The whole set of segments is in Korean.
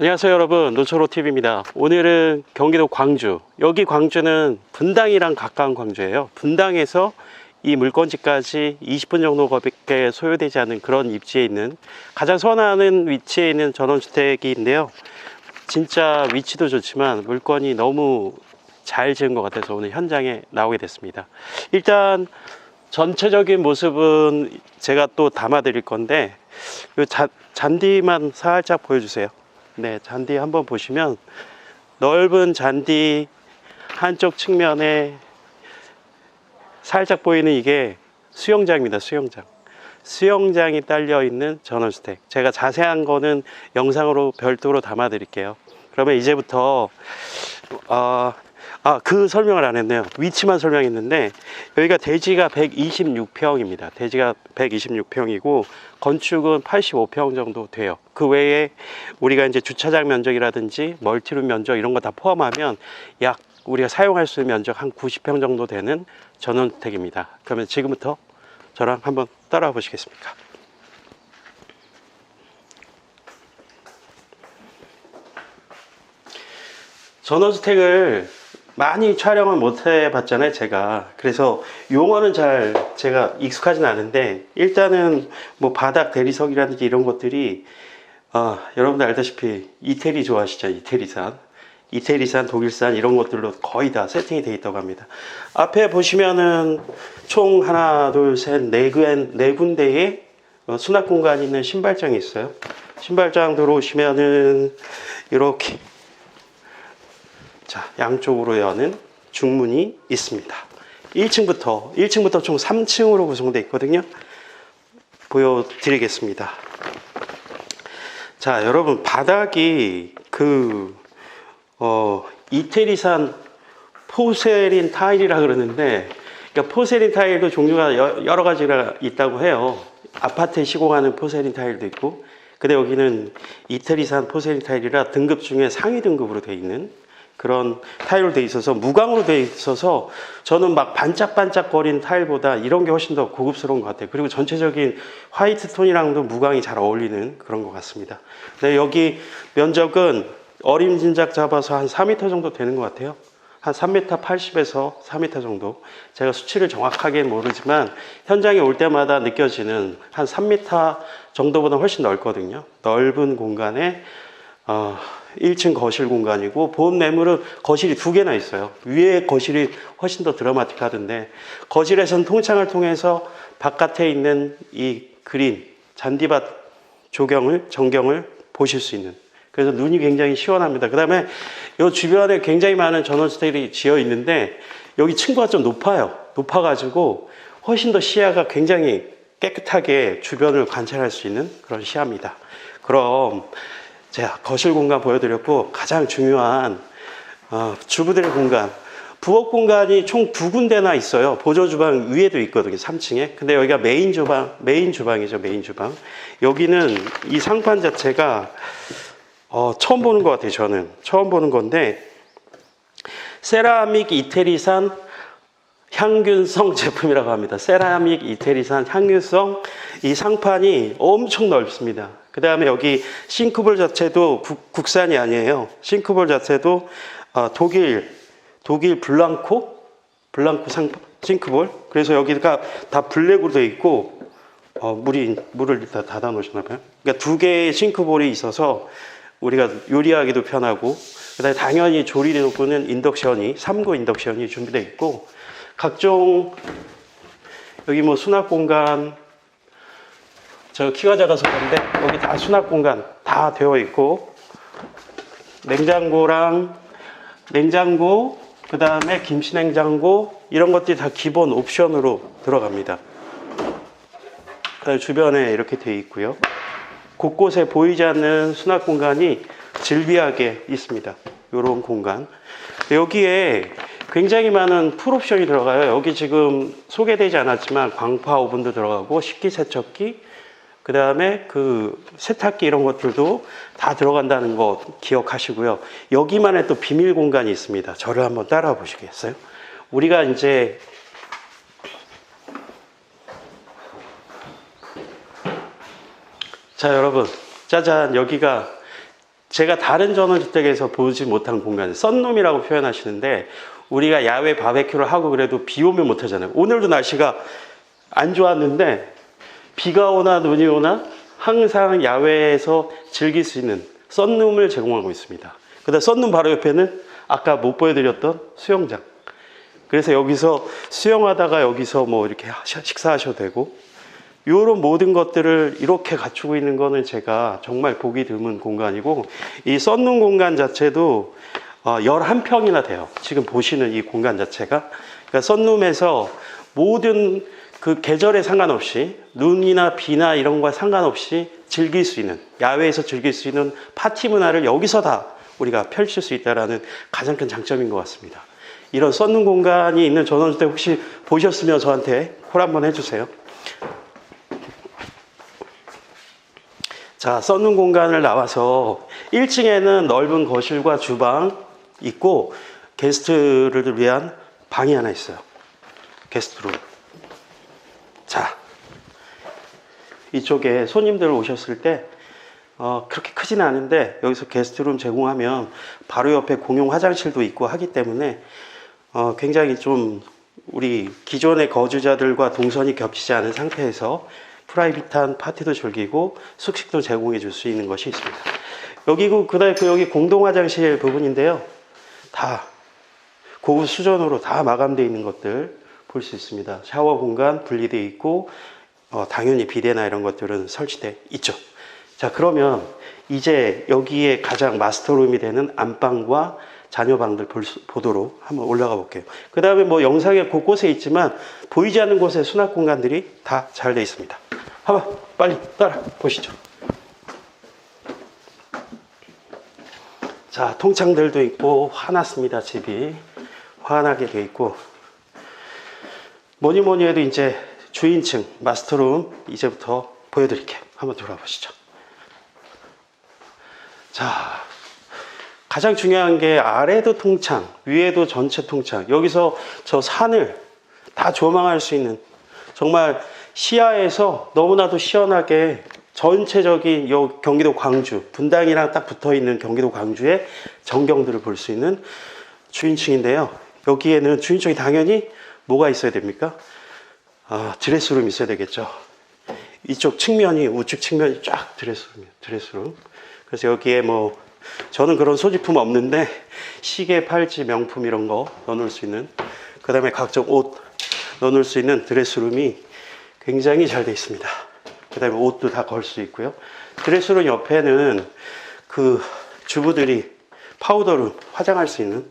안녕하세요 여러분. 노초로TV입니다. 오늘은 경기도 광주. 여기 광주는 분당이랑 가까운 광주예요. 분당에서 이 물건지까지 20분 정도밖에 소요되지 않는 그런 입지에 있는 가장 선호하는 위치에 있는 전원주택인데요. 진짜 위치도 좋지만 물건이 너무 잘 지은 것 같아서 오늘 현장에 나오게 됐습니다. 일단 전체적인 모습은 제가 또 담아 드릴 건데 요 자- 잔디만 살짝 보여주세요 네, 잔디 한번 보시면 넓은 잔디 한쪽 측면에 살짝 보이는 이게 수영장입니다. 수영장. 수영장이 딸려 있는 전원주택. 제가 자세한 거는 영상으로 별도로 담아 드릴게요. 그러면 이제부터 어, 아, 그 설명을 안 했네요. 위치만 설명했는데, 여기가 대지가 126평입니다. 대지가 126평이고, 건축은 85평 정도 돼요. 그 외에 우리가 이제 주차장 면적이라든지 멀티룸 면적 이런 거 다 포함하면 약 우리가 사용할 수 있는 면적 한 90평 정도 되는 전원주택입니다. 그러면 지금부터 저랑 한번 따라와 보시겠습니까? 전원주택을 많이 촬영을 못 해봤잖아요, 제가. 그래서 용어는 잘 제가 익숙하진 않은데, 일단은 뭐 바닥 대리석이라든지 이런 것들이, 어, 여러분들 알다시피 이태리 좋아하시죠? 이태리산. 이태리산, 독일산 이런 것들로 거의 다 세팅이 되어 있다고 합니다. 앞에 보시면은 총 하나, 둘, 셋, 네, 군- 네 군데의 어, 수납 공간이 있는 신발장이 있어요. 신발장 들어오시면은 이렇게 자, 양쪽으로 여는 중문이 있습니다. 1층부터 1층부터 총 3층으로 구성되어 있거든요. 보여드리겠습니다. 자, 여러분 바닥이 그 어, 이태리산 포세린 타일이라 그러는데, 그러니까 포세린 타일도 종류가 여- 여러 가지가 있다고 해요. 아파트에 시공하는 포세린 타일도 있고, 근데 여기는 이태리산 포세린 타일이라 등급 중에 상위 등급으로 되어 있는 그런 타일로 되어 있어서 무광으로 되어 있어서 저는 막 반짝반짝거리는 타일보다 이런 게 훨씬 더 고급스러운 것 같아요. 그리고 전체적인 화이트 톤이랑도 무광이 잘 어울리는 그런 것 같습니다. 근데 여기 면적은 어림짐작 잡아서 한 4m 정도 되는 것 같아요. 한 3m 80에서 4m 정도. 제가 수치를 정확하게 모르지만 현장에 올 때마다 느껴지는 한 3m 정도보다 훨씬 넓거든요. 넓은 공간에 어, 1층 거실 공간이고 보험 매물은 거실이 두 개나 있어요. 위에 거실이 훨씬 더 드라마틱하던데 거실에서는 통창을 통해서 바깥에 있는 이 그린 잔디밭 조경을 전경을 보실 수 있는 그래서 눈이 굉장히 시원합니다. 그 다음에 이 주변에 굉장히 많은 전원주택이 지어 있는데 여기 층고가 좀 높아요. 높아가지고 훨씬 더 시야가 굉장히 깨끗하게 주변을 관찰할 수 있는 그런 시야입니다. 그럼 제가 거실 공간 보여드렸고 가장 중요한 어, 주부들의 공간 부엌 공간이 총 두 군데나 있어요. 보조 주방 위에도 있거든요. 3층에. 근데 여기가 메인 주방, 메인 주방이죠. 메인 주방. 여기는 이 상판 자체가 어, 처음 보는 것 같아요. 저는 처음 보는 건데 세라믹 이태리산 향균성 제품이라고 합니다. 세라믹 이태리산 향균성 이 상판이 엄청 넓습니다. 그 다음에 여기 싱크볼 자체도 국, 국산이 아니에요. 싱크볼 자체도 어, 독일 독일 블랑코 블랑코 상 싱크볼. 그래서 여기가 다 블랙으로 되어 있고 어, 물이 물을 다 닫아 놓으셨나 봐요. 그러니까 두 개의 싱크볼이 있어서 우리가 요리하기도 편하고 그다음에 당연히 조리 도구는 인덕션이 3구 인덕션이 준비되어 있고 각종 여기 뭐 수납 공간 저 키가 작아서 그런데 여기 다 수납 공간 다 되어 있고 냉장고랑 냉장고 그 다음에 김치 냉장고 이런 것들이 다 기본 옵션으로 들어갑니다. 주변에 이렇게 되어 있고요. 곳곳에 보이지 않는 수납 공간이 질비하게 있습니다. 이런 공간. 여기에 굉장히 많은 풀옵션이 들어가요. 여기 지금 소개되지 않았지만 광파 오븐도 들어가고 식기세척기, 그 다음에 그 세탁기 이런 것들도 다 들어간다는 거 기억하시고요. 여기만의 또 비밀 공간이 있습니다. 저를 한번 따라와 보시겠어요? 우리가 이제 자 여러분 짜잔 여기가 제가 다른 전원주택에서 보지 못한 공간, 썬룸이라고 표현하시는데 우리가 야외 바베큐를 하고 그래도 비 오면 못 하잖아요. 오늘도 날씨가 안 좋았는데 비가 오나 눈이 오나 항상 야외에서 즐길 수 있는 썬룸을 제공하고 있습니다. 그다음 썬룸 바로 옆에는 아까 못 보여드렸던 수영장. 그래서 여기서 수영하다가 여기서 뭐 이렇게 하셔- 식사하셔도 되고 이런 모든 것들을 이렇게 갖추고 있는 거는 제가 정말 보기 드문 공간이고 이 썬룸 공간 자체도 어, 11평이나 돼요. 지금 보시는 이 공간 자체가. 그러니까 썬룸에서 모든 그 계절에 상관없이 눈이나 비나 이런 거와 상관없이 즐길 수 있는 야외에서 즐길 수 있는 파티 문화를 여기서 다 우리가 펼칠 수 있다라는 가장 큰 장점인 것 같습니다. 이런 썬룸 공간이 있는 전원주택 혹시 보셨으면 저한테 콜 한번 해주세요. 자, 썬룸 공간을 나와서 1층에는 넓은 거실과 주방 있고 게스트를 위한 방이 하나 있어요. 게스트룸. 자, 이쪽에 손님들 오셨을 때 어, 그렇게 크지는 않은데 여기서 게스트룸 제공하면 바로 옆에 공용 화장실도 있고 하기 때문에 어, 굉장히 좀 우리 기존의 거주자들과 동선이 겹치지 않은 상태에서 프라이빗한 파티도 즐기고 숙식도 제공해 줄 수 있는 것이 있습니다. 여기고 그다음에 그 여기 공동 화장실 부분인데요. 다 고급 수전으로 다 마감되어 있는 것들 볼 수 있습니다. 샤워 공간 분리되어 있고 어, 당연히 비데나 이런 것들은 설치돼 있죠. 자 그러면 이제 여기에 가장 마스터룸이 되는 안방과 자녀방들 볼 수- 보도록 한번 올라가 볼게요. 그 다음에 뭐 영상에 곳곳에 있지만 보이지 않는 곳에 수납 공간들이 다 잘 돼 있습니다. 한번 빨리 따라 보시죠. 자, 통창들도 있고 화났습니다, 집이. 환하게 돼 있고 뭐니 뭐니 해도 이제 주인층 마스터룸 이제부터 보여드릴게요. 한번 돌아보시죠. 자, 가장 중요한 게 아래도 통창, 위에도 전체 통창. 여기서 저 산을 다 조망할 수 있는 정말 시야에서 너무나도 시원하게 전체적인 요 경기도 광주, 분당이랑 딱 붙어 있는 경기도 광주의 전경들을 볼 수 있는 주인층인데요. 여기에는 주인층이 당연히 뭐가 있어야 됩니까? 아, 드레스룸 있어야 되겠죠. 이쪽 측면이 우측 측면이 쫙 드레스룸이에요. 드레스룸. 그래서 여기에 뭐 저는 그런 소지품 없는데 시계, 팔찌, 명품 이런 거 넣어놓을 수 있는 그 다음에 각종 옷 넣어놓을 수 있는 드레스룸이 굉장히 잘 돼 있습니다. 그 다음에 옷도 다 걸 수 있고요. 드레스룸 옆에는 그 주부들이 파우더룸 화장할 수 있는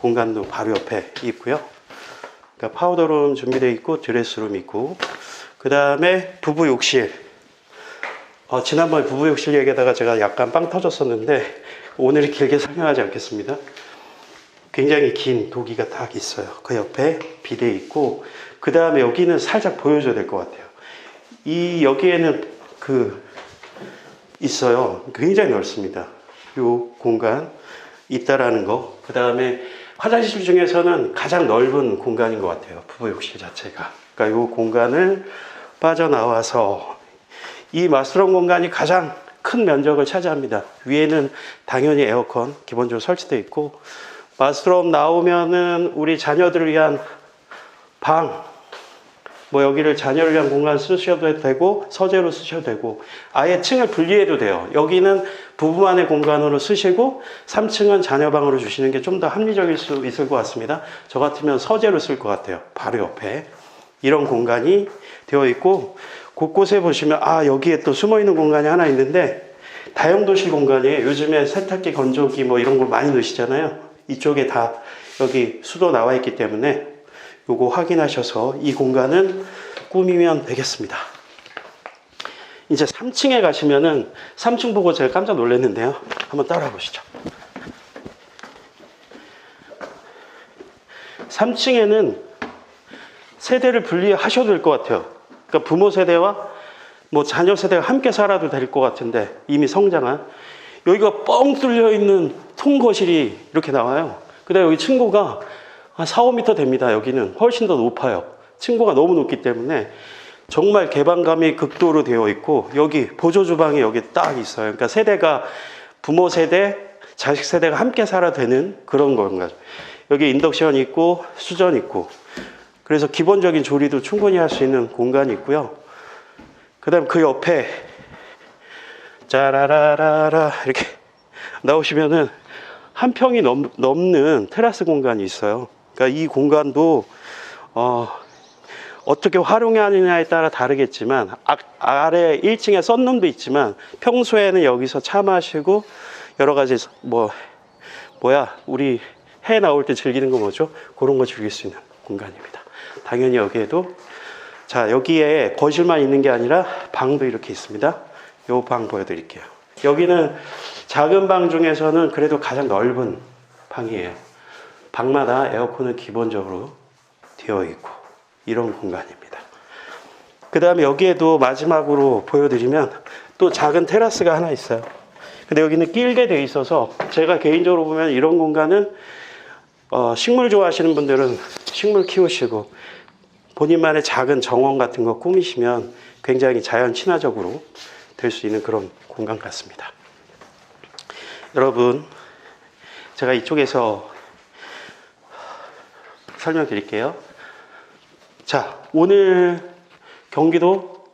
공간도 바로 옆에 있고요. 그러니까 파우더룸 준비되어 있고 드레스룸 있고 그 다음에 부부 욕실 어, 지난번에 부부 욕실 얘기하다가 제가 약간 빵 터졌었는데 오늘은 길게 설명하지 않겠습니다. 굉장히 긴 도기가 딱 있어요. 그 옆에 비대 있고 그 다음에 여기는 살짝 보여줘야 될 것 같아요. 이 여기에는 그 있어요. 굉장히 넓습니다. 요 공간 있다라는 거. 그 다음에 화장실 중에서는 가장 넓은 공간인 것 같아요. 부부 욕실 자체가. 그러니까 요 공간을 빠져나와서 이 마스터룸 공간이 가장 큰 면적을 차지합니다. 위에는 당연히 에어컨 기본적으로 설치되어 있고 마스터룸 나오면은 우리 자녀들을 위한 방, 뭐 여기를 자녀를 위한 공간 쓰셔도 되고 서재로 쓰셔도 되고 아예 층을 분리해도 돼요. 여기는 부부만의 공간으로 쓰시고 3층은 자녀방으로 주시는 게 좀 더 합리적일 수 있을 것 같습니다. 저 같으면 서재로 쓸 것 같아요. 바로 옆에 이런 공간이 되어 있고 곳곳에 보시면 아 여기에 또 숨어 있는 공간이 하나 있는데 다용도실 공간이에요. 요즘에 세탁기, 건조기 뭐 이런 걸 많이 넣으시잖아요. 이쪽에 다 여기 수도 나와 있기 때문에 요거 확인하셔서 이 공간은 꾸미면 되겠습니다. 이제 3층에 가시면은 3층 보고 제가 깜짝 놀랐는데요. 한번 따라와 보시죠. 3층에는 세대를 분리하셔도 될 것 같아요. 그러니까 부모 세대와 뭐 자녀 세대가 함께 살아도 될 것 같은데 이미 성장한 여기가 뻥 뚫려 있는 통거실이 이렇게 나와요. 그다음 여기 층고가 한 4, 5m 됩니다. 여기는 훨씬 더 높아요. 층고가 너무 높기 때문에 정말 개방감이 극도로 되어 있고 여기 보조 주방이 여기 딱 있어요. 그러니까 세대가 부모 세대, 자식 세대가 함께 살아야 되는 그런 건가요. 여기 인덕션 있고 수전 있고 그래서 기본적인 조리도 충분히 할 수 있는 공간이 있고요. 그다음 그 옆에 짜라라라라 이렇게 나오시면은 한 평이 넘, 넘는 테라스 공간이 있어요. 그러니까 이 공간도 어, 어떻게 활용하느냐에 따라 다르겠지만 아, 아래 1층에 썬룸도 있지만 평소에는 여기서 차 마시고 여러 가지 뭐 뭐야 우리 해 나올 때 즐기는 거 뭐죠? 그런 거 즐길 수 있는 공간입니다. 당연히 여기에도 자 여기에 거실만 있는 게 아니라 방도 이렇게 있습니다. 요 방 보여드릴게요. 여기는 작은 방 중에서는 그래도 가장 넓은 방이에요. 방마다 에어컨은 기본적으로 되어 있고 이런 공간입니다. 그 다음에 여기에도 마지막으로 보여드리면 또 작은 테라스가 하나 있어요. 근데 여기는 길게 돼 있어서 제가 개인적으로 보면 이런 공간은 어, 식물 좋아하시는 분들은 식물 키우시고 본인만의 작은 정원 같은 거 꾸미시면 굉장히 자연 친화적으로 될 수 있는 그런 공간 같습니다. 여러분, 제가 이쪽에서 설명드릴게요. 자, 오늘 경기도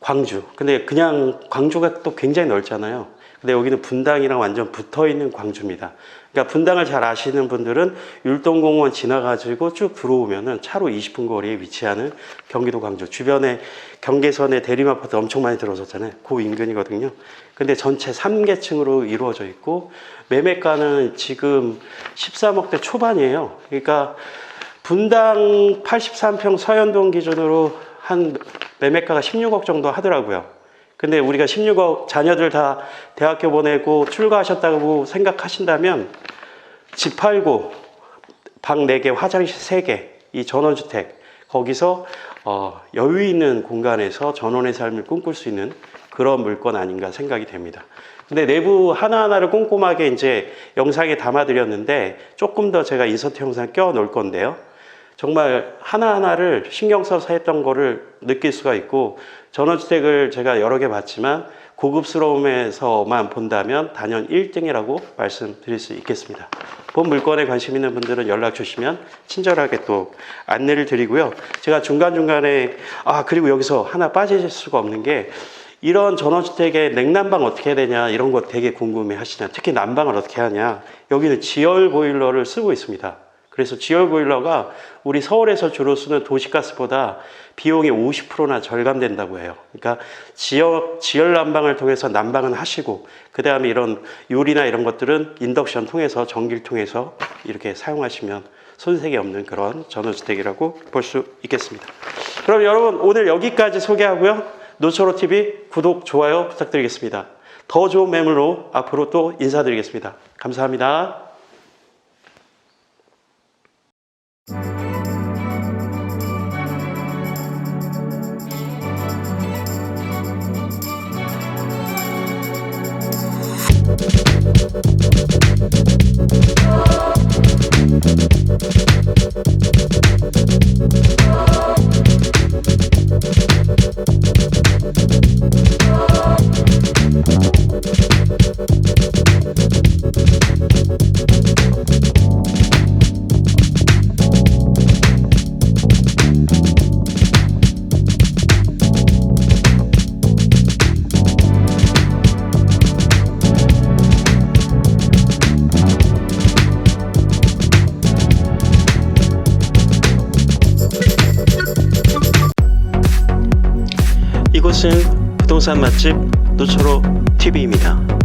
광주. 근데 그냥 광주가 또 굉장히 넓잖아요. 근데 여기는 분당이랑 완전 붙어 있는 광주입니다. 그러니까 분당을 잘 아시는 분들은 율동공원 지나가지고 쭉 들어오면은 차로 20분 거리에 위치하는 경기도 광주. 주변에 경계선에 대림 아파트 엄청 많이 들어섰잖아요. 그 인근이거든요. 근데 전체 3계층으로 이루어져 있고 매매가는 지금 13억대 초반이에요. 그러니까 분당 83평 서현동 기준으로 한 매매가가 16억 정도 하더라고요. 근데 우리가 16억 자녀들 다 대학교 보내고 출가하셨다고 생각하신다면 집 팔고 방 4개, 화장실 3개, 이 전원주택 거기서 어, 여유 있는 공간에서 전원의 삶을 꿈꿀 수 있는 그런 물건 아닌가 생각이 됩니다. 근데 내부 하나하나를 꼼꼼하게 이제 영상에 담아드렸는데 조금 더 제가 인서트 영상 껴 넣을 건데요. 정말 하나하나를 신경 써서 했던 거를 느낄 수가 있고 전원주택을 제가 여러 개 봤지만 고급스러움에서만 본다면 단연 1등이라고 말씀드릴 수 있겠습니다. 본 물건에 관심 있는 분들은 연락 주시면 친절하게 또 안내를 드리고요. 제가 중간중간에 아 그리고 여기서 하나 빠질 수가 없는 게 이런 전원주택의 냉난방 어떻게 해야 되냐 이런 거 되게 궁금해 하시냐 특히 난방을 어떻게 하냐 여기는 지열 보일러를 쓰고 있습니다. 그래서 지열 보일러가 우리 서울에서 주로 쓰는 도시가스보다 비용이 50%나 절감된다고 해요. 그러니까 지역, 지열 난방을 통해서 난방은 하시고, 그 다음에 이런 요리나 이런 것들은 인덕션 통해서, 전기를 통해서 이렇게 사용하시면 손색이 없는 그런 전원주택이라고 볼 수 있겠습니다. 그럼 여러분, 오늘 여기까지 소개하고요. 노초로TV 구독, 좋아요 부탁드리겠습니다. 더 좋은 매물로 앞으로 또 인사드리겠습니다. 감사합니다. 부동산 맛집 노초로 TV입니다.